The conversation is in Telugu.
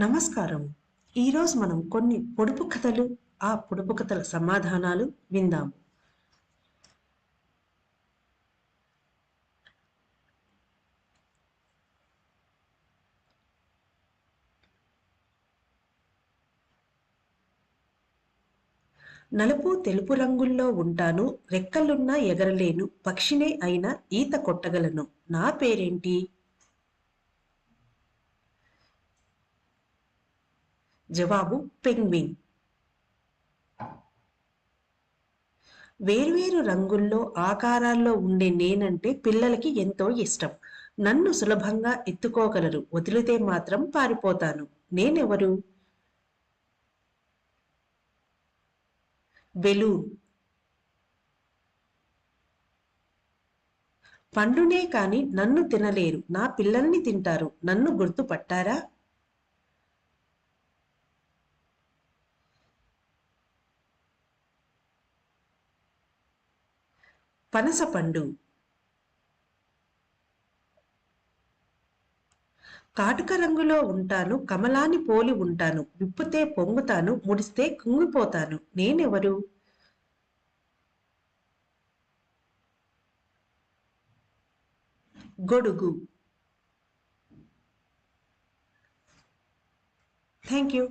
నమస్కారం. ఈరోజు మనం కొన్ని పొడుపు కథలు ఆ పొడుపు కథల సమాధానాలు విందాం. నలుపు తెలుపు రంగుల్లో ఉంటాను రెక్కలున్నా ఎగరలేను పక్షినే అయినా ఈత కొట్టగలను. నా పేరేంటి? జవాబు పెంగ్విన్. వేర్వేరు రంగుల్లో ఆకారాల్లో ఉండే నేనంటే పిల్లలకి ఎంతో ఇష్టం. నన్ను సులభంగా ఎత్తుకోగలరు. వదిలితే మాత్రం పారిపోతాను. నేనెవరు? బెలూన్. పండునే కాని నన్ను తినలేరు. నా పిల్లల్ని తింటారు. నన్ను గుర్తుపట్టారా? పనసపండు కాటుక రంగులో ఉంటాను కమలాని పోలి ఉంటాను విప్పితే పొంగుతాను ముడిస్తే కుంగిపోతాను. నేనెవరు? గొడుగు. Thank you